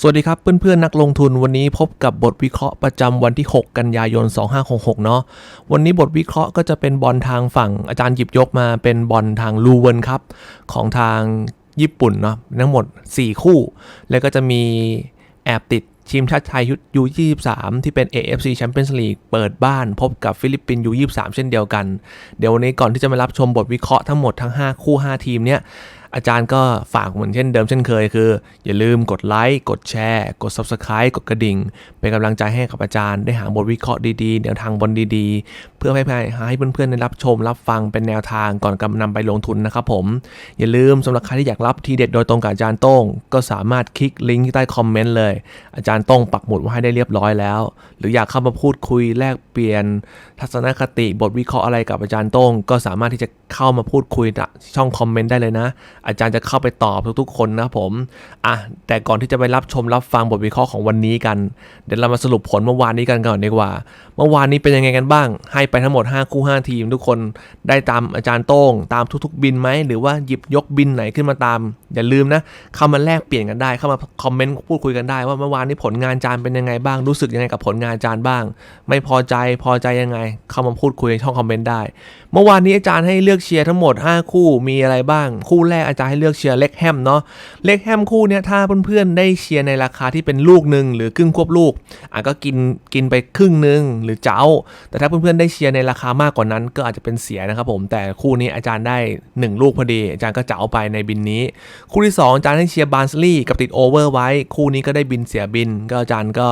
สวัสดีครับเพื่อนๆนักลงทุนวันนี้พบกับบทวิเคราะห์ประจำวันที่ 6 กันยายน 2566 เนาะวันนี้บทวิเคราะห์ก็จะเป็นบอลทางฝั่งอาจารย์หยิบยกมาเป็นบอลทางลูเวนครับ ของทางญี่ปุ่นเนาะทั้งหมด 4 คู่ แล้วก็จะมีแอบติดทีมชาติไทยยู23 ที่เป็น AFC Champions League เปิดบ้านพบกับฟิลิปปินส์ยู23 เช่นเดียวกัน เดี๋ยววันนี้ก่อนที่จะมารับชมบทวิเคราะห์ทั้งหมดทั้ง 5 คู่ 5 ทีมเนี้ย อาจารย์ก็ฝากเหมือนเช่นเดิมเช่นเคยคือ อย่าลืมกดไลค์กดแชร์ กด Subscribe กดกระดิ่ง เป็นกำลังใจให้กับอาจารย์ได้หาบทวิเคราะห์ดีๆแนวทางบอลดีๆ พื่อให้ให้เพื่อนๆได้รับชมรับฟังเป็นแนวทางก่อนกำนำไปลงทุนนะครับผม อย่าลืมสำหรับใครที่อยากรับทีเด็ดโดยตรงกับอาจารย์โต้ง ก็สามารถคลิกลิงก์ที่ใต้คอมเมนต์เลย อาจารย์โต้งปักหมุดไว้ให้ได้เรียบร้อยแล้ว หรืออยากเข้ามาพูดคุยแลกเปลี่ยน ทัศนคติบทวิเคราะห์อะไรกับอาจารย์โต้ง ก็สามารถที่จะเข้ามาพูดคุยช่องคอมเมนต์ได้เลยนะ อาจารย์จะเข้าไปตอบทุกๆคนนะผมอะแต่ก่อนที่จะไปรับชมรับฟังบทวิเคราะห์ของวันนี้กัน เดี๋ยวเรามาสรุปผลเมื่อวานนี้กันก่อนดีกว่า เมื่อวานนี้เป็นยังไงกันบ้าง ให้ไปทั้งหมด 5 คู่ 5 ทีม ทุกคนได้ตามอาจารย์โต้ง ตามทุกๆบินไหม หรือว่าหยิบยกบินไหนขึ้นมาตาม อย่าลืมนะ เข้ามาแลกเปลี่ยนกันได้ เข้ามาคอมเมนต์พูดคุยกันได้ ว่าเมื่อวานนี้ผลงานอาจารย์เป็นยังไงบ้าง รู้สึกยังไงกับผลงานอาจารย์บ้าง ไม่พอใจ พอใจยังไง เข้ามาพูดคุยในช่องคอมเมนต์ได้เมื่อวานนี้อาจารย์ให้เลือกเชียร์ทั้งหมด 5 คู่มีอะไรบ้าง คู่แรกอาจารย์ให้เลือกเชียร์เล็กแฮมเนาะเล็กแฮมคู่เนี้ยถ้าเพื่อนๆได้เชียร์ในราคาที่เป็นลูกหนึ่งหรือครึ่งควบลูกอะก็กินกินไปครึ่งหนึ่งหรือเจ้า แต่ถ้าเพื่อนๆได้เชียร์ในราคามากกว่านั้น ก็อาจจะเป็นเสียนะครับผมแต่คู่นี้อาจารย์ได้ 1 ลูกพอดี อาจารย์ก็เจ้าไปในบินนี้ คู่ที่ 2 อาจารย์ให้เชียร์บานสลีกับติดโอเวอร์ไว้ คู่นี้ก็ได้บินเสียบิน ก็อาจารย์ก็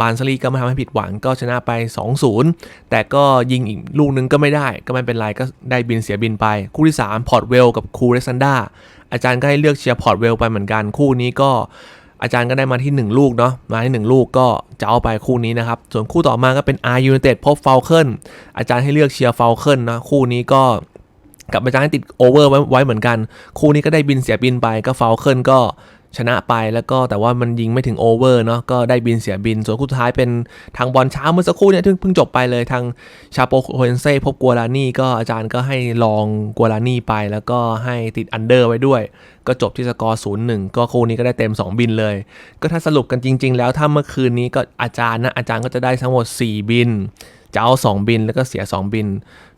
บานสลีก็ไม่ทำให้ผิดหวังก็ชนะไป 2-0 แต่ก็ยิงอีกลูกนึงก็ไม่ได้ก็ไม่เป็นไรก็ได้บินเสียบินไป คู่ที่ 3 พอร์ตเวลกับคูเรซันดาอาจารย์ก็ให้เลือกเชียร์พอร์ตเวลไปเหมือนกันคู่นี้ก็อาจารย์ก็ได้มาที่ 1 ลูกเนาะมาที่ 1 ลูกก็จะเอาไปคู่นี้นะครับ ส่วนคู่ต่อมาก็เป็น R United พบฟ a ลเคิลอาจารย์ให้เลือกเชียร์ฟ a ลเคิลนะคู่นี้ก็กับอาจารย์ให้ติดโอเวอร์ไว้เหมือนกัน คู่นี้ก็ได้บินเสียบินไปก็ฟ a ลเคิลก็ ชนะไปแล้วก็แต่ว่ามันยิงไม่ถึงโอเวอร์เนาะก็ได้บินเสียบิน ส่วนคู่สุดท้ายเป็นทางบอลเช้าเมื่อสักครู่เนี่ยเพิ่งจบไปเลยทางชาโปโคเฮนเซ่พบกัวลานี่ก็อาจารย์ก็ให้ลองกัวลานี่ไป แล้วก็ให้ติดอันเดอร์ไว้ด้วย ก็จบที่สกอร์ศูนย์หนึ่งก็คู่นี้ก็ได้เต็ม 2 บินเลย ก็ถ้าสรุปกันจริง ๆ แล้วถ้าเมื่อคืนนี้ก็อาจารย์นะอาจารย์ก็จะได้ทั้งหมด 4 บิน จะเอา 2 บินแล้วก็เสีย 2 บิน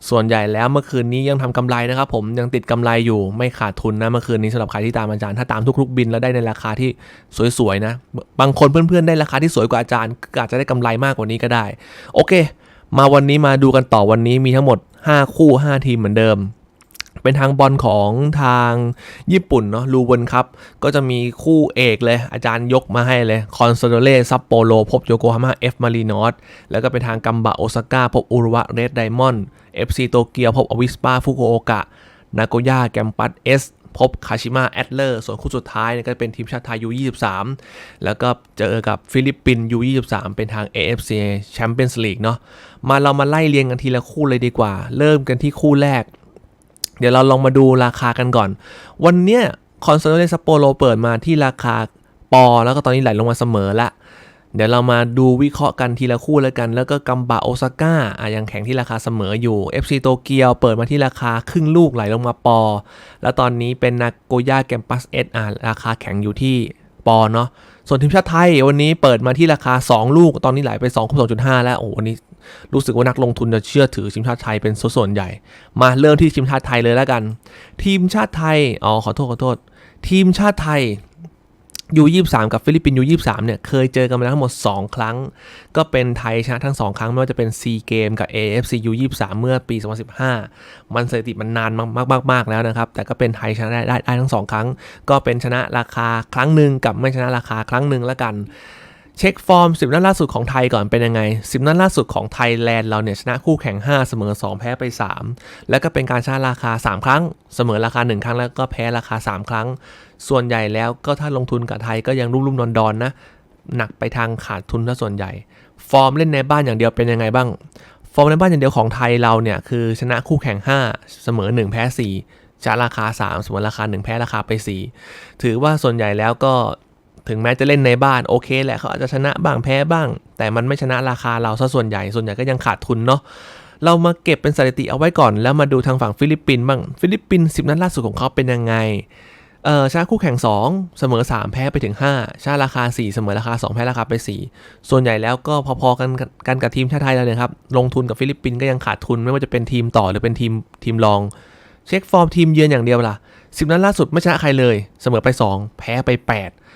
ส่วนใหญ่แล้วเมื่อคืนนี้ยังทำกำไรนะครับผมยังติดกำไรอยู่ไม่ขาดทุนนะเมื่อคืนนี้สำหรับใครที่ตามอาจารย์ถ้าตามทุกๆบินแล้วได้ในราคาที่สวยๆนะ บางคนเพื่อนๆได้ราคาที่สวยกว่าอาจารย์ก็อาจจะได้กำไรมากกว่านี้ก็ได้ โอเค มาวันนี้มาดูกันต่อวันนี้มีทั้งหมด 5 คู่ 5 ทีมเหมือนเดิม เป็นทางบอลของทางญี่ปุ่นเนาะลูเวนครับ ก็จะมีคู่เอกเลย อาจารย์ยกมาให้เลย คอนโซโดเล่ซัปโปโรพบโยโกฮาม่าเอฟมารีนอสแล้วก็เป็นทางกัมบะโอซาก้าพบอุรุวะเรดไดมอนด์เอฟซีโตเกียวพบอวิสปาฟุกุโอกะ นาโกย่าแกมปัสเอสพบคาชิมะแอดเลอร์ ส่วนคู่สุดท้ายเนี่ยก็เป็นทีมชาติไทยยู23แล้วก็เจอกับฟิลิปปินส์ยู23เป็นทาง AFC Champions League เนาะ มาเรามาไล่เรียงกันทีละคู่เลยดีกว่า เริ่มกันที่คู่แรก เดี๋ยวเราลองมาดูราคากันก่อน วันเนี้ยคอนโซลเลซัปโปโรเปิดมาที่ราคาปอ แล้วก็ตอนนี้ไหลลงมาเสมอละ เดี๋ยวเรามาดูวิเคราะห์กันทีละคู่แล้วกัน แล้วก็กัมบะโอซาก้าอะยังแข่งที่ราคาเสมออยู่ FC โตเกียวเปิดมาที่ราคาครึ่งลูกไหลลงมาปอ แล้วตอนนี้เป็นนาโกย่าแกมปัสเอสอะราคาแข่งอยู่ที่ปอเนาะส่วนทีมชาติไทยวันนี้เปิดมาที่ราคา 2 ลูกตอนนี้ไหลไป2 2.5 แล้วโอ้วันนี้ รู้สึกว่านักลงทุนจะเชื่อถือทีมชาติไทยเป็นส่วนใหญ่ มาเริ่มที่ทีมชาติไทยเลยแล้วกัน ทีมชาติไทยอ๋อขอโทษขอโทษ ทีมชาติไทยยู23กับฟิลิปปินส์ยู23เนี่ยเคยเจอกันมาแล้วทั้งหมด 2 ครั้ง ก็เป็นไทยชนะทั้ง 2 ครั้ง ไม่ว่าจะเป็นซีเกมกับ AFC U23 เมื่อปี 2015 มันสถิติมันนานมากมากๆแล้วนะครับ แต่ก็เป็นไทยชนะได้ได้ได้ทั้ง 2 ครั้ง ก็เป็นชนะราคาครั้งหนึ่งกับไม่ชนะราคาครั้งหนึ่งแล้วกัน เช็คฟอร์ม 10 นัดล่าสุดของไทยก่อนเป็นยังไง 10 นัดล่าสุดของไทยแลนด์เราเนี่ยชนะคู่แข่ง 5 เสมอ 2 แพ้ไป 3 แล้วก็เป็นการชนะราคา 3 ครั้ง เสมอราคา 1 ครั้งแล้วก็แพ้ราคา 3 ครั้ง ส่วนใหญ่แล้วก็ถ้าลงทุนกับไทยก็ยังรุ่มๆดอนๆนะ หนักไปทางขาดทุนซะส่วนใหญ่ ฟอร์มเล่นในบ้านอย่างเดียวเป็นยังไงบ้าง ฟอร์มในบ้านอย่างเดียวของไทยเราเนี่ยคือชนะคู่แข่ง 5 เสมอ 1 แพ้ 4ชนะราคา 3 เสมอราคา 1 แพ้ราคาไป 4 ถือว่าส่วนใหญ่แล้วก็ ถึงแม้จะเล่นในบ้านโอเคแหละเขาอาจจะชนะบ้างแพ้บ้าง แต่มันไม่ชนะราคาเราซะส่วนใหญ่ส่วนใหญ่ก็ยังขาดทุนเนาะเรามาเก็บเป็นสถิติเอาไว้ก่อน แล้วมาดูทางฝั่งฟิลิปปินส์บ้างฟิลิปปินส์10 นัดล่าสุดของเขาเป็นยังไงเออชนะคู่แข่ง 2 เสมอ 3 แพ้ไปถึง 5ชนะราคา 4 เสมอราคา 2 แพ้ราคาไป 4 ส่วนใหญ่แล้วก็พอๆกันกันกับทีมชาติไทยแล้วนะครับ ลงทุนกับฟิลิปปินส์ก็ยังขาดทุนไม่ว่าจะเป็นทีมต่อหรือเป็นทีมทีมรอง เช็คฟอร์มทีมเยือนอย่างเดียวล่ะ 10 นัดล่าสุดไม่ชนะใครเลย เสมอไป 2 แพ้ไป 8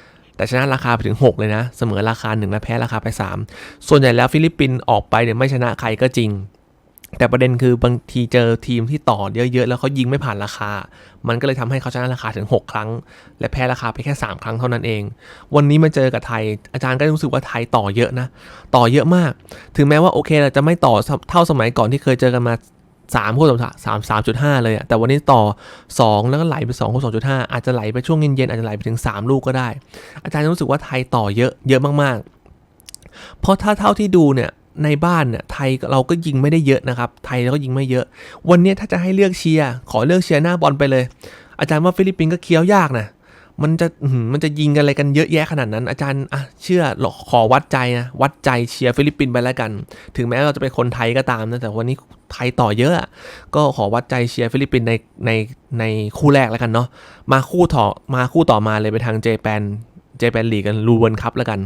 แต่ชนะราคาไปถึง 6 เลยนะ เสมอราคา 1 และแพ้ราคาไป 3 ส่วนใหญ่แล้วฟิลิปปินส์ออกไปเนี่ยไม่ชนะใครก็จริง แต่ประเด็นคือบางทีเจอทีมที่ต่อเยอะๆแล้วเขายิงไม่ผ่านราคา มันก็เลยทำให้เขาชนะราคาถึง 6 ครั้ง และแพ้ราคาไปแค่ 3 ครั้งเท่านั้นเอง วันนี้มาเจอกับไทย อาจารย์ก็รู้สึกว่าไทยต่อเยอะนะ ต่อเยอะมาก ถึงแม้ว่าโอเคเราจะไม่ต่อเท่าสมัยก่อนที่เคยเจอกันมา 3คู่ต่อสามสามจุดห้าเลยอะแต่วันนี้ต่อ 2 แล้วก็ไหลไป2คู่สองจุดห้าอาจจะไหลไปช่วงเย็นๆอาจจะไหลไปถึง 3 ลูกก็ได้ อาจารย์รู้สึกว่าไทยต่อเยอะเยอะมากๆ เพราะถ้าเท่าที่ดูเนี่ยในบ้านเนี่ยไทยเราก็ยิงไม่ได้เยอะนะครับ ไทยเราก็ยิงไม่เยอะ วันนี้ถ้าจะให้เลือกเชียร์ขอเลือกเชียร์หน้าบอลไปเลย อาจารย์ว่าฟิลิปปินส์ก็เคี้ยวยากนะ มันจะมันจะยิงกันอะไรกันเยอะแยะขนาดนั้น อาจารย์อะเชื่อขอวัดใจนะ วัดใจเชียร์ฟิลิปปินส์ไปแล้วกัน ถึงแม้เราจะเป็นคนไทยก็ตามนะ แต่วันนี้ไทยต่อเยอะ ก็ขอวัดใจเชียร์ฟิลิปปินส์ในในในคู่แรกแล้วกันเนาะมาคู่ต่อมาคู่ต่อมาเลยไปทางเจแปนเจแปนลีกันลูเวนคัพแล้วกัน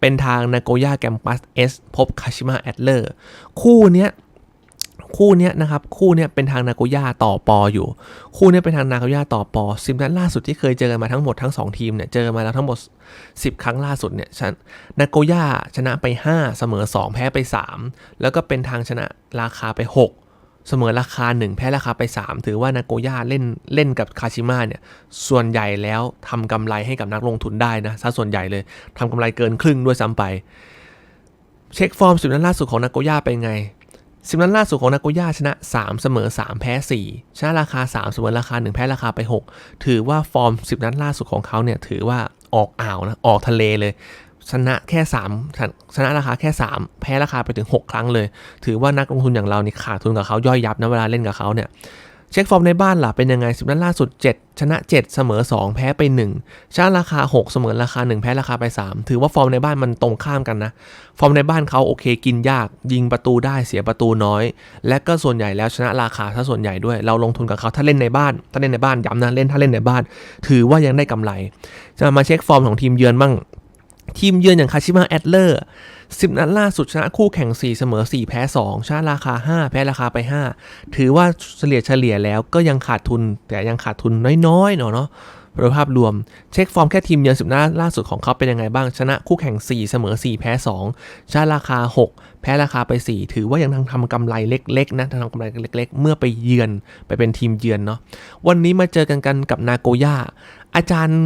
เป็นทางนาโกย่าแกมปัสเอสพบคาชิมะแอดเลอร์คู่เนี้ย คู่เนี้ยนะครับคู่เนี้ยเป็นทางนาโกย่าต่อปออยู่ คู่เนี้ยเป็นทางนาโกย่าต่อปอสิบนัดล่าสุดที่เคยเจอกันมาทั้งหมดทั้ง 2 ทีมเนี่ยเจอมาแล้วทั้งหมด 10 ครั้งล่าสุดเนี่ยชนะนาโกย่าชนะไป 5 เสมอ 2 แพ้ไป 3 แล้วก็เป็นทางชนะราคาไป 6 เสมอราคา 1 แพ้ราคาไป 3 ถือว่านาโกย่าเล่นเล่นกับคาชิมะเนี่ยส่วนใหญ่แล้วทำกำไรให้กับนักลงทุนได้นะซะส่วนใหญ่เลยทำกำไรเกินครึ่งด้วยซ้ำไปเช็คฟอร์มสิบนัดล่าสุดของนาโกย่าเป็นไง สิบนัดล่าสุดของนาโกย่าชนะ 3 เสมอ 3 แพ้ 4 ชนะราคา 3 เสมอราคา 1 แพ้ราคาไป 6 ถือว่าฟอร์ม 10 นัดล่าสุดของเขาเนี่ยถือว่าออกอ่าวนะออกทะเลเลย ชนะแค่ 3 ชนะราคาแค่ 3 แพ้ราคาไปถึง 6 ครั้งเลย ถือว่านักลงทุนอย่างเรานี่ขาดทุนกับเขาย่อยยับนะเวลาเล่นกับเขาเนี่ย เช็คฟอร์มในบ้านล่ะเป็นยังไงสิบนัดล่าสุด 7 ชนะ 7 เสมอ 2 แพ้ไป 1ชนะราคา 6 เสมอราคา 1 แพ้ราคาไป 3 ถือว่าฟอร์มในบ้านมันตรงข้ามกันนะ ฟอร์มในบ้านเขาโอเคกินยาก ยิงประตูได้เสียประตูน้อย และก็ส่วนใหญ่แล้วชนะราคาถ้าส่วนใหญ่ด้วย เราลงทุนกับเขาถ้าเล่นในบ้าน ถ้าเล่นในบ้านย้ำนะเล่นถ้าเล่นในบ้าน ถือว่ายังได้กำไร จะมาเช็คฟอร์มของทีมเยือนบ้าง ทีมเยือนอย่างคาชิมะแอดเลอร์สิบนัดล่าสุดชนะคู่แข่ง 4 เสมอ 4 แพ้ 2 ชนะราคา 5 แพ้ราคาไป 5 ถือว่าเฉลี่ยเฉลี่ยแล้วก็ยังขาดทุนแต่ยังขาดทุนน้อยๆเนาะเนาะโดยภาพรวมเช็คฟอร์มแค่ทีมเยือนสิบนัดล่าสุดของเขาเป็นยังไงบ้าง ชนะคู่แข่ง 4 เสมอ 4 แพ้ 2 ชนะราคา 6 แพ้ราคาไป 4 ถือว่ายังทำกำไรเล็กๆนะทำกำไรเล็ก ๆ เมื่อไปเยือนไปเป็นทีมเยือนเนาะวันนี้มาเจอกันกันกับนาโกย่าอาจารย์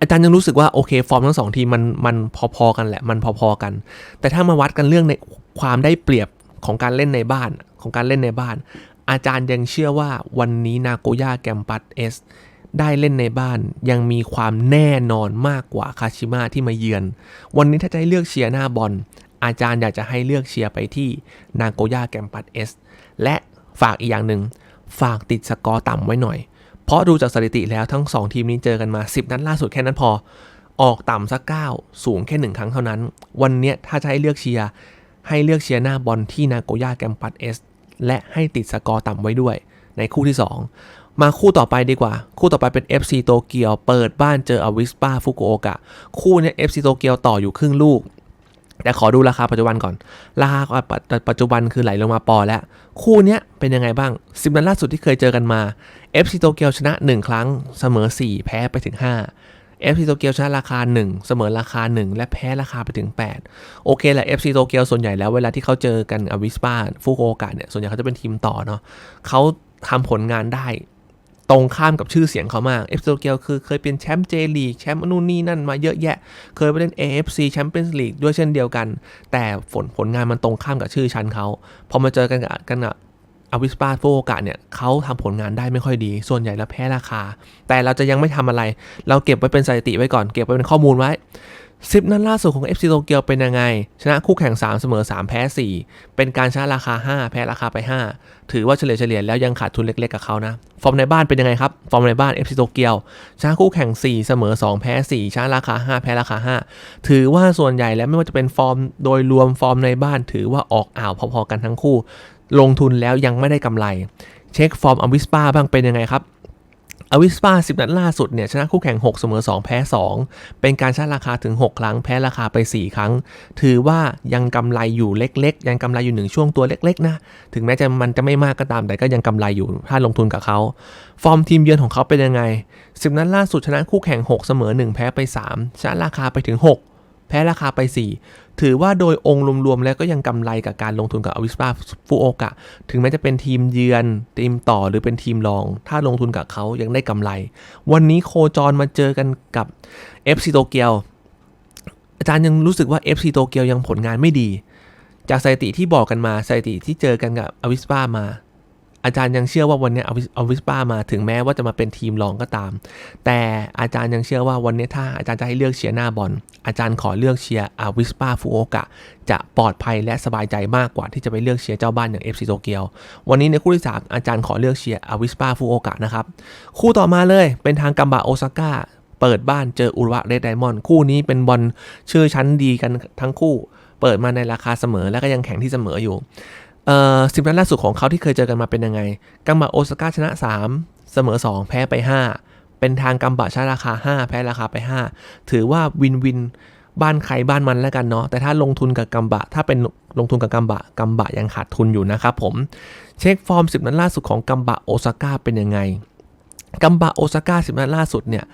อาจารย์ยังรู้สึกว่าโอเคฟอร์มทั้งสองทีมมันมันพอๆกันแหละมันพอๆกัน แต่ถ้ามาวัดกันเรื่องในความได้เปรียบของการเล่นในบ้านของการเล่นในบ้าน อาจารย์ยังเชื่อว่าวันนี้นาโกย่าแกมปัสเอสได้เล่นในบ้านยังมีความแน่นอนมากกว่าคาชิมะที่มาเยือน วันนี้ถ้าจะให้เลือกเชียร์หน้าบอลอาจารย์อยากจะให้เลือกเชียร์ไปที่นาโกย่าแกมปัสเอสและฝากอีกอย่างหนึ่งฝากติดสกอร์ต่ำไว้หน่อย เพราะดูจากสถิติแล้วทั้ง 2 ทีมนี้เจอกันมา 10 นัดล่าสุดแค่นั้นพอ ออกต่ำสัก 9 สูงแค่ 1 ครั้งเท่านั้น วันนี้ถ้าจะให้เลือกเชียร์ ให้เลือกเชียร์หน้าบอลที่นาโกย่าแกมปัสเอสและให้ติดสกอร์ต่ำไว้ด้วย ในคู่ที่ 2 มาคู่ต่อไปดีกว่า คู่ต่อไปเป็น FC โตเกียว เปิดบ้านเจออวิสปาฟุกุโอกะ คู่นี้ FC โตเกียวต่ออยู่ครึ่งลูก แต่ขอดูราคาปัจจุบันก่อน ราคาปัจจุบันคือไหลลงมาปอแล้ว คู่เนี้ยเป็นยังไงบ้าง 10 นัดล่าสุดที่เคยเจอกันมา FC โตเกียวชนะ 1 ครั้งเสมอ 4 แพ้ไปถึง 5 FC โตเกียวชนะราคา 1 เสมอราคา 1 และแพ้ราคาไปถึง 8 โอเคแหละ FC โตเกียวส่วนใหญ่แล้วเวลาที่เขาเจอกันอวิสปาฟุกุโอกะเนี่ยส่วนใหญ่เขาจะเป็นทีมต่อเนาะเขาทำผลงานได้ ตรงข้ามกับชื่อเสียงเขามาก FC โตเกียวคือเคยเป็นแชมป์เจลีกแชมป์นู่นนี่นั่นมาเยอะแยะ เคยไปเล่น AFC Champions League ด้วยเช่นเดียวกัน แต่ผลผลงานมันตรงข้ามกับชื่อชั้นเขาพอมาเจอกันกับกันกับอวิสปาโฟกะเนี่ยเขาทำผลงานได้ไม่ค่อยดี ส่วนใหญ่แล้วแพ้ราคา แต่เราจะยังไม่ทำอะไร เราเก็บไว้เป็นสถิติไว้ก่อน เก็บไว้เป็นข้อมูลไว้ 10 นัดล่าสุดของ FC โตเกียวเป็นยังไง ชนะคู่แข่ง 3 เสมอ 3 แพ้ 4 เป็นการชนะราคา 5 แพ้ราคาไป 5 ถือว่าเฉลี่ยเฉลี่ยแล้วยังขาดทุนเล็กๆกับเขานะ ฟอร์มในบ้านเป็นยังไงครับ ฟอร์มในบ้าน FC โตเกียว ชนะคู่แข่ง 4 เสมอ 2 แพ้ 4 ชนะราคา 5 แพ้ราคา 5 ถือว่าส่วนใหญ่แล้วไม่ว่าจะเป็นฟอร์มโดยรวมฟอร์มในบ้าน ถือว่าออกอ่าวพอๆกันทั้งคู่ ลงทุนแล้วยังไม่ได้กำไร เช็คฟอร์มอวิสปาบ้างเป็นยังไงครับ อวิสปา10 นัดล่าสุดเนี่ยชนะคู่แข่ง 6 เสมอ 2 แพ้ 2 เป็นการชนะราคาถึง 6 ครั้ง แพ้ราคาไป 4 ครั้ง ถือว่ายังกำไรอยู่เล็กๆ ยังกำไรอยู่หนึ่งช่วงตัวเล็กๆนะ ถึงแม้จะมันจะไม่มากก็ตามแต่ก็ยังกำไรอยู่ถ้าลงทุนกับเขา ฟอร์มทีมเยือนของเขาเป็นยังไง 10 นัดล่าสุดชนะคู่แข่ง 6 เสมอ 1 แพ้ไป 3 ชนะราคาไปถึง 6 แพ้ราคาไป 4 ถือว่าโดยองค์รวมๆแล้วก็ยังกำไรกับการลงทุนกับอวิสปาฟูโอกะ ถึงแม้จะเป็นทีมเยือนทีมต่อหรือเป็นทีมรอง ถ้าลงทุนกับเขายังได้กำไร วันนี้โคจรมาเจอกันกับ FC โตเกียวอาจารย์ยังรู้สึกว่า FC โตเกียวยังผลงานไม่ดี จากสถิติที่บอกกันมาสถิติที่เจอกันกับอวิสปามา อาจารย์ยังเชื่อว่าวันนี้อวิสปามาถึงแม้ว่าจะมาเป็นทีมรองก็ตาม แต่อาจารย์ยังเชื่อว่าวันนี้ถ้าอาจารย์จะให้เลือกเชียร์หน้าบอลอาจารย์ขอเลือกเชียร์อาวิสปาฟูโอกะ จะปลอดภัยและสบายใจมากกว่าที่จะไปเลือกเชียร์เจ้าบ้านอย่าง FC โตเกียว วันนี้ในคู่ที่ 3 อาจารย์ขอเลือกเชียร์อาวิสปาฟูโอกะนะครับคู่ต่อมาเลยเป็นทางกัมบะโอซาก้าเปิดบ้านเจออุระเรดไดมอนด์คู่นี้เป็นบอลชื่อชั้นดีกันทั้งคู่ เปิดมาในราคาเสมอและก็ยังแข่งที่เสมออยู่ เอ่อสิบนัดล่าสุดของเขาที่เคยเจอกันมาเป็นยังไง กัมบะโอซาก้าชนะ 3 เสมอ 2 แพ้ไป 5 เป็นทางกัมบะชนะราคา 5 แพ้ราคาไป 5 ถือว่าวินวินบ้านใครบ้านมันแล้วกันเนาะ แต่ถ้าลงทุนกับกัมบะ ถ้าเป็นลงทุนกับกัมบะกัมบะยังขาดทุนอยู่นะครับผม เช็คฟอร์ม 10 นัดล่าสุดของกัมบะโอซาก้าเป็นยังไง กัมบะโอซาก้า 10 นัดล่าสุดเนี่ย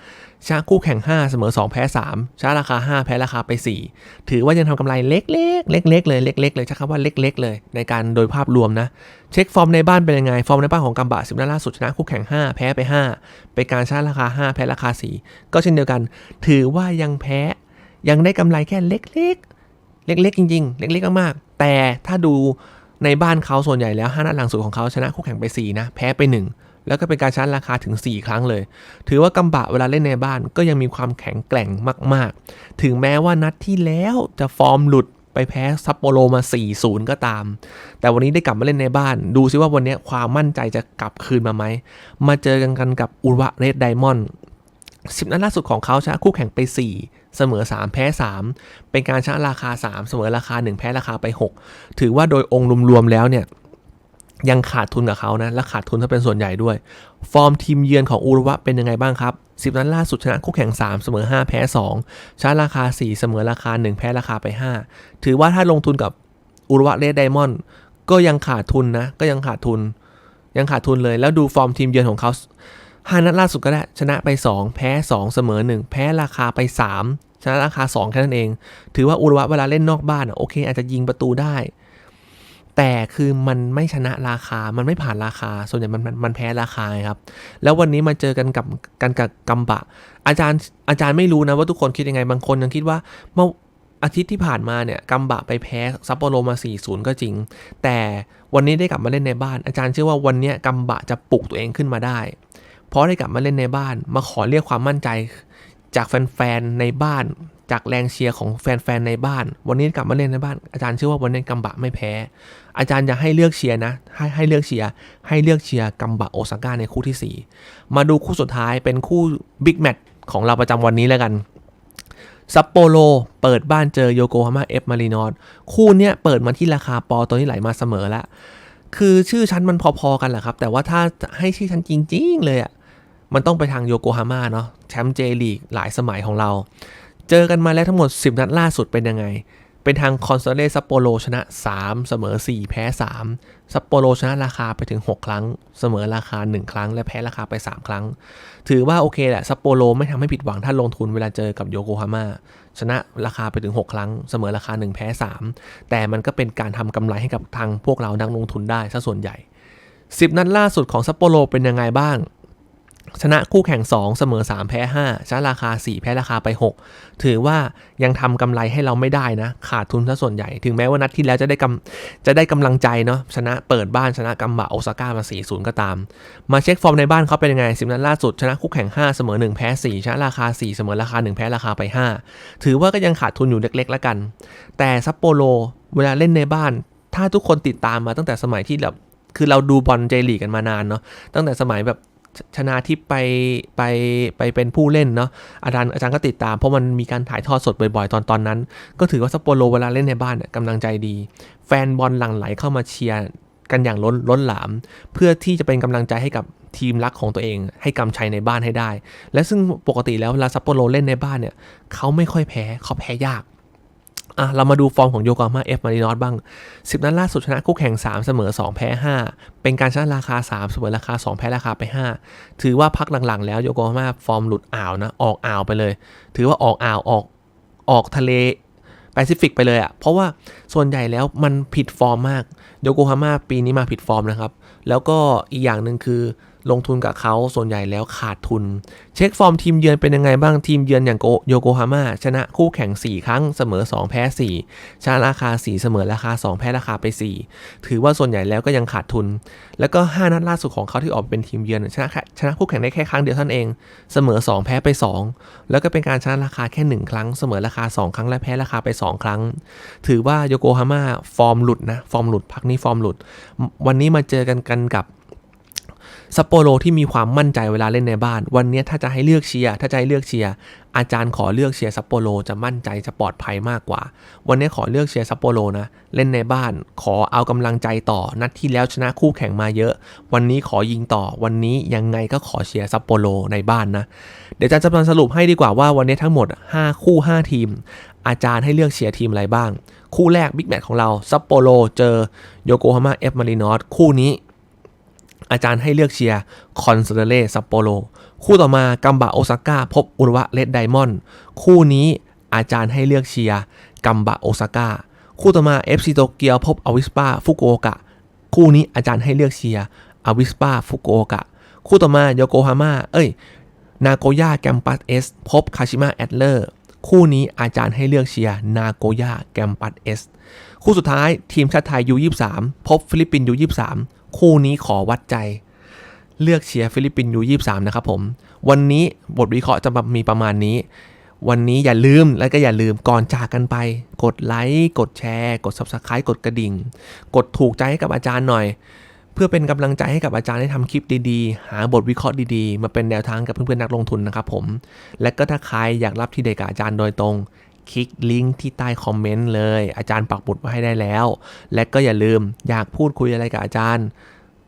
ชนะคู่แข่ง 5 เสมอ 2 แพ้ 3ชนะราคา 5 แพ้ราคาไป 4 ถือว่ายังทำกำไรเล็กๆ เล็กๆเลยเล็กๆเลยใช้คำว่าเล็กๆเลย ในการโดยภาพรวมนะ เช็คฟอร์มในบ้านเป็นยังไง ฟอร์มในบ้านของกัมบะ10นัดล่าสุดชนะคู่แข่ง 5 แพ้ไป 5 เป็นการชนะราคา 5 แพ้ราคา 4 ก็เช่นเดียวกัน ถือว่ายังแพ้ยังได้กำไรแค่เล็กๆ เล็กๆ จริงๆ เล็กๆ มากๆ แต่ถ้าดูในบ้านเขาส่วนใหญ่แล้ว 5 นัดหลังสุดของเขาชนะคู่แข่งไป 4 นะ แพ้ไป 1 แล้วก็เป็นการชนะราคาถึง 4 ครั้งเลย ถือว่ากัมบะเวลาเล่นในบ้านก็ยังมีความแข็งแกร่งมาก ๆ ถึงแม้ว่านัดที่แล้วจะฟอร์มหลุดไปแพ้ซัปโปโรมา 4-0 ก็ตาม แต่วันนี้ได้กลับมาเล่นในบ้าน ดูซิว่าวันนี้ความมั่นใจจะกลับคืนมาไหม มาเจอกันกันกับอุรวะเรดไดมอนด์10นัดล่าสุดของเขาชนะคู่แข่งไป 4 เสมอ 3 แพ้ 3 เป็นการชนะราคา 3 เสมอราคา 1 แพ้ราคาไป 6 ถือว่าโดยองค์รวมๆแล้วเนี่ย ยังขาดทุนกับเขานะ และขาดทุนถ้าเป็นส่วนใหญ่ด้วย ฟอร์มทีมเยือนของอุรุวะเป็นยังไงบ้างครับ 10 นัดล่าสุดชนะคู่แข่ง 3 เสมอ 5 แพ้ 2 ชนะราคา 4 เสมอราคา 1 แพ้ราคาไป 5 ถือว่าถ้าลงทุนกับอุรุวะเรดไดมอนด์ก็ยังขาดทุนนะ ก็ยังขาดทุน ยังขาดทุนเลย แล้วดูฟอร์มทีมเยือนของเขาห้านัดล่าสุดก็ได้ชนะไป 2 แพ้ 2 เสมอ 1 แพ้ราคาไป 3 ชนะราคา 2 แค่นั้นเอง ถือว่าอุรุวะเวลาเล่นนอกบ้านโอเค อาจจะยิงประตูได้ แต่คือมันไม่ชนะราคา มันไม่ผ่านราคา ส่วนใหญ่มันมันมันแพ้ราคาครับ แล้ววันนี้มาเจอกันกับกันกับกัมบะ อาจารย์อาจารย์ไม่รู้นะว่าทุกคนคิดยังไง บางคนยังคิดว่าเมื่ออาทิตย์ที่ผ่านมาเนี่ยกัมบะไปแพ้ซัปโปโรมา 4-0 ก็จริง แต่วันนี้ได้กลับมาเล่นในบ้าน อาจารย์เชื่อว่าวันนี้กัมบะจะปลุกตัวเองขึ้นมาได้ เพราะได้กลับมาเล่นในบ้าน มาขอเรียกความมั่นใจจากแฟนๆในบ้าน จากแรงเชียร์ของแฟนๆในบ้าน วันนี้กลับมาเล่นในบ้าน อาจารย์เชื่อว่าวันนี้กัมบะไม่แพ้ อาจารย์จะให้เลือกเชียร์นะ ให้ให้เลือกเชียร์ ให้เลือกเชียร์กัมบะโอซาก้าในคู่ที่ 4 มาดูคู่สุดท้ายเป็นคู่บิ๊กแมตช์ของเราประจำวันนี้แล้วกัน ซัปโปโรเปิดบ้านเจอโยโกฮาม่าเอฟมารีนอสคู่เนี้ยเปิดมาที่ราคาปอตัวนี้ไหลมาเสมอล้วคือชื่อชั้นมันพอๆกันแหละครับ แต่ว่าถ้าให้ชื่อชั้นจริง ๆ เลยอะ มันต้องไปทางโยโกฮาม่าเนาะ แชมป์เจลีกหลายสมัยของเรา เจอกันมาแล้วทั้งหมด 10 นัดล่าสุดเป็นยังไง เป็นทางคอนซาเลซัปโปโรชนะ 3 เสมอ 4 แพ้ 3 ซัปโปโรชนะราคาไปถึง 6 ครั้ง เสมอราคา 1 ครั้ง และแพ้ราคาไป 3 ครั้ง ถือว่าโอเคแหละ ซัปโปโรไม่ทำให้ผิดหวังถ้าลงทุนเวลาเจอกับโยโกฮาม่า ชนะราคาไปถึง 6 ครั้ง เสมอราคา 1 แพ้ 3 แต่มันก็เป็นการทำกำไรให้กับทางพวกเรานักลงทุนได้ซะส่วนใหญ่ 10 นัดล่าสุดของซัปโปโรเป็นยังไงบ้าง ชนะคู่แข่ง 2 เสมอ 3 แพ้ 5ชนะราคา 4 แพ้ราคาไป 6 ถือว่ายังทำกำไรให้เราไม่ได้นะ ขาดทุนซะส่วนใหญ่ ถึงแม้ว่านัดที่แล้วจะได้กำจะได้กำลังใจเนาะชนะเปิดบ้านชนะกัมบะโอซาก้ามา 4-0 ก็ตาม มาเช็คฟอร์มในบ้านเขาเป็นยังไง 10 นัดล่าสุด ชนะคู่แข่ง 5 เสมอ 1 แพ้ 4 ชนะราคา 4 เสมอราคา 1 แพ้ราคาไป 5 ถือว่าก็ยังขาดทุนอยู่เล็กๆแล้วกัน แต่ซัปโปโรเวลาเล่นในบ้าน ถ้าทุกคนติดตามมาตั้งแต่สมัยที่แบบคือเราดูบอลเจลีกกันมานานเนาะตั้งแต่สมัยแบบ ชนะที่ไปไปไปเป็นผู้เล่นเนาะอาจารย์อาจารย์ก็ติดตาม เพราะมันมีการถ่ายทอดสดบ่อยๆ ตอนตอนนั้น ก็ถือว่าซัปโปโรเวลาเล่นในบ้านเนี่ยกำลังใจดี แฟนบอลหลั่งไหลเข้ามาเชียร์กันอย่างล้นล้นหลาม เพื่อที่จะเป็นกำลังใจให้กับทีมรักของตัวเอง ให้กำชัยในบ้านให้ได้ และซึ่งปกติแล้วเวลาซัปโปโรเล่นในบ้านเนี่ยเขาไม่ค่อยแพ้เขาแพ้ยาก อะเรามาดูฟอร์มของโยโกฮาม่าเอฟมารินอสบ้าง 10 นัดล่าสุดชนะคู่แข่ง 3 เสมอ 2 แพ้ 5 เป็นการชนะราคา 3 เสมอราคา 2 แพ้ราคาไป 5 ถือว่าพักหลังๆ แล้วโยโกฮาม่าฟอร์มหลุดอ่าวนะ ออกอ่าวไปเลย ถือว่าออกอ่าวออกออกทะเลแปซิฟิกไปเลยอะ่ะ เพราะว่าส่วนใหญ่แล้วมันผิดฟอร์มมาก โยโกฮาม่าปีนี้มาผิดฟอร์มนะครับ แล้วก็อีกอย่างหนึ่งคือ ลงทุนกับเขาส่วนใหญ่แล้วขาดทุน เช็คฟอร์มทีมเยือนเป็นยังไงบ้างทีมเยือนอย่างโยโกฮาม่าชนะคู่แข่ง 4 ครั้งเสมอ 2 แพ้ 4 ชนะราคา 4 เสมอราคา 2 แพ้ราคาไป 4 ถือว่าส่วนใหญ่แล้วก็ยังขาดทุน แล้วก็ 5 นัดล่าสุดของเขาที่ออกเป็นทีมเยือนชนะแค่ชนะคู่แข่งได้แค่ครั้งเดียวเท่านั้นเอง เสมอ 2 แพ้ไป 2 แล้วก็เป็นการชนะราคาแค่ 1 ครั้งเสมอราคา 2 ครั้งและแพ้ราคาไป 2 ครั้ง ถือว่าโยโกฮาม่าฟอร์มหลุดนะฟอร์มหลุดพักนี้ฟอร์มหลุด วันนี้มาเจอกันกันกับ ซัปโปโรที่มีความมั่นใจเวลาเล่นในบ้าน วันนี้ถ้าจะให้เลือกเชียร์ถ้าจะให้เลือกเชียร์อาจารย์ขอเลือกเชียร์ซัปโปโรจะมั่นใจจะปลอดภัยมากกว่า วันนี้ขอเลือกเชียร์ซัปโปโรนะเล่นในบ้าน ขอเอากำลังใจต่อนัดที่แล้วชนะคู่แข่งมาเยอะ วันนี้ขอยิงต่อ วันนี้ยังไงก็ขอเชียร์ซัปโปโรในบ้านนะเดี๋ยวอาจารย์จะมาสรุปให้ดีกว่าว่าวันนี้ทั้งหมด 5 คู่ 5 ทีม อาจารย์ให้เลือกเชียร์ทีมอะไรบ้าง คู่แรกบิ๊กแมตช์ของเราซัปโปโรเจอโยโกฮาม่าเอฟมารินอสคู่นี้ อาจารย์ให้เลือกเชียร์คอนซาเดเลซัปโปโรคู่ต่อมากัมบะโอซาก้าพบอุรวะเรดไดมอนด์คู่นี้อาจารย์ให้เลือกเชียร์กัมบะโอซาก้าคู่ต่อมา FC โตเกียวพบอวิสปาฟุกุโอกะ คู่นี้อาจารย์ให้เลือกเชียร์อวิสปาฟุกุโอกะ คู่ต่อมาโยโกฮาม่าเอ้ย นาโกย่าแกมปัสเอสพบคาชิมะแอดเลอร์คู่นี้อาจารย์ให้เลือกเชียร์นาโกย่าแกมปัสเอสคู่สุดท้ายทีมชาติไทยยู23พบฟิลิปปินส์ยู23 คู่นี้ขอวัดใจ เลือกเชียร์ฟิลิปปินส์ยู23นะครับผม วันนี้บทวิเคราะห์จะมีประมาณนี้ วันนี้อย่าลืมและก็อย่าลืมก่อนจากกันไป กดไลค์กดแชร์ กด Subscribe กดกระดิ่ง กดถูกใจให้กับอาจารย์หน่อย เพื่อเป็นกำลังใจให้กับอาจารย์ได้ทำคลิปดีๆ หาบทวิเคราะห์ดีๆ มาเป็นแนวทางกับเพื่อนๆนักลงทุนนะครับผม และก็ถ้าใครอยากรับที่เด็กกับอาจารย์โดยตรง คลิกลิงก์ที่ใต้คอมเมนต์เลย อาจารย์ปักบุดไว้ให้ได้แล้ว และก็อย่าลืมอยากพูดคุยอะไรกับอาจารย์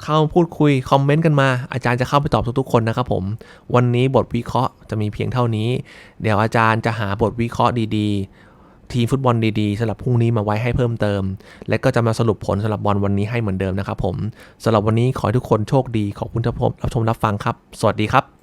เข้าพูดคุยคอมเมนต์กันมา อาจารย์จะเข้าไปตอบทุกๆคนนะครับผม วันนี้บทวิเคราะห์จะมีเพียงเท่านี้ เดี๋ยวอาจารย์จะหาบทวิเคราะห์ดีๆ ทีมฟุตบอลดีๆสำหรับพรุ่งนี้มาไว้ให้เพิ่มเติม และก็จะมาสรุปผลสำหรับบอลวันนี้ให้เหมือนเดิมนะครับผมสำหรับวันนี้ขอให้ทุกคนโชคดีขอบคุณที่รับชมรับฟังครับ สวัสดีครับ